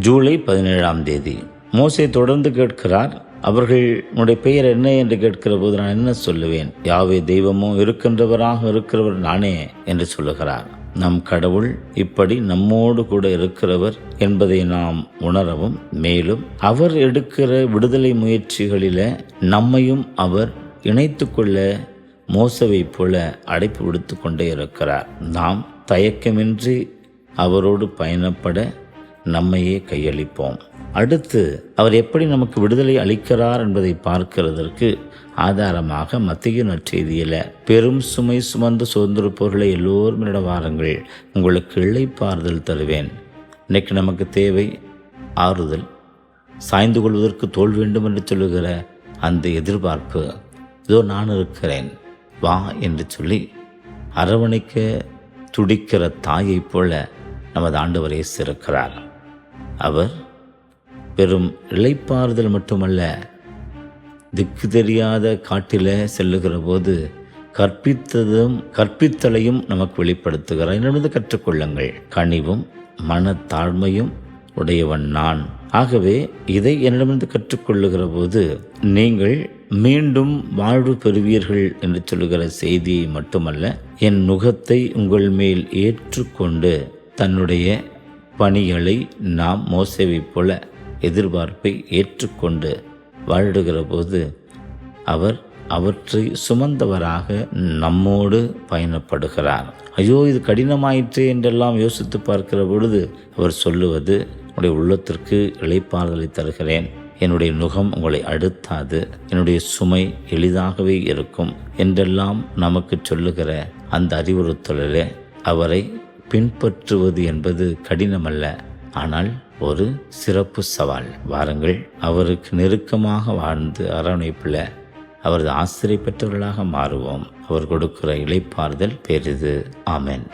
ஜூலை பதினேழாம் தேதி. மோசை தொடர்ந்து கேட்கிறார் அவர்களுடைய பெயர் என்ன? என்று கேட்கிற போது நான் என்ன சொல்லுவேன்? யாவே தெய்வமோ இருக்கின்றவராக இருக்கிறவர் நானே என்று சொல்லுகிறார். நம் கடவுள் இப்படி நம்மோடு கூட இருக்கிறவர் என்பதை நாம் உணரவும் மேலும் அவர் எடுக்கிற விடுதலை முயற்சிகளில நம்மையும் அவர் இணைத்து கொள்ள மோசவை போல அடைப்பு விடுத்து கொண்டே இருக்கிறார். நாம் தயக்கமின்றி அவரோடு பயணப்பட நம்மையே கையளிப்போம். அடுத்து அவர் எப்படி நமக்கு விடுதலை அளிக்கிறார் என்பதை பார்க்கிறதற்கு ஆதாரமாக மத்திய நற்செய்தியில் பெரும் சுமை சுமந்து சுதந்திரப்போர்களை எல்லோரும் என்னிடம் வாருங்கள். உங்களுக்கு இழைப்பாறுதல் தருவேன். இன்னைக்கு நமக்கு தேவை ஆறுதல். சாய்ந்து கொள்வதற்கு தோல் வேண்டும் என்று சொல்லுகிற அந்த எதிர்பார்ப்பு. இதோ நான் இருக்கிறேன். வா என்று சொல்லி அரவணைக்க துடிக்கிற தாயைப் போல நமது ஆண்டவர் இயேசு இருக்கிறார் அவர் பெரும் இழைப்பாறுதல் மட்டுமல்ல திக்கு தெரியாத காட்டில் செல்லுகிற போது கற்பித்ததும் கற்பித்தலையும் நமக்கு வெளிப்படுத்துகிறார். என்னிடந்து கற்றுக்கொள்ளுங்கள். கனிவும் மனத்தாழ்மையும் உடையவன் நான். ஆகவே இதை என்னிடமிருந்து கற்றுக்கொள்ளுகிற போது நீங்கள் மீண்டும் வாழ்வு பெறுவீர்கள் என்று சொல்லுகிற செய்தியை மட்டுமல்ல என் நுகத்தை உங்கள் மேல் ஏற்றுக்கொண்டு தன்னுடைய பணிகளை நாம் மோசவை போல எதிர்பார்ப்பை ஏற்றுக்கொண்டு வாழுகிற போது அவர் அவற்றை சுமந்தவராக நம்மோடு பயணப்படுகிறார். ஐயோ இது கடினமாயிற்று என்றெல்லாம் யோசித்து பார்க்கிற பொழுது அவர் சொல்லுவது உங்களுடைய உள்ளத்திற்கு இளைப்பாறுதலை தருகிறேன். என்னுடைய நுகம் உங்களை அடுத்தாது என்னுடைய சுமை எளிதாகவே இருக்கும். என்றெல்லாம் நமக்கு சொல்லுகிற அந்த அறிவுறுத்தலில் அவரை பின்பற்றுவது என்பது கடினமல்ல. ஆனால் ஒரு சிறப்பு சவால். வாருங்கள் அவருக்கு நெருக்கமாக வாழ்ந்து அரவணைப்பில் அவரது ஆசிரியை பெற்றவர்களாக மாறுவோம். அவர் கொடுக்கிற இளைப்பாறுதல் பெரிது. ஆமென்.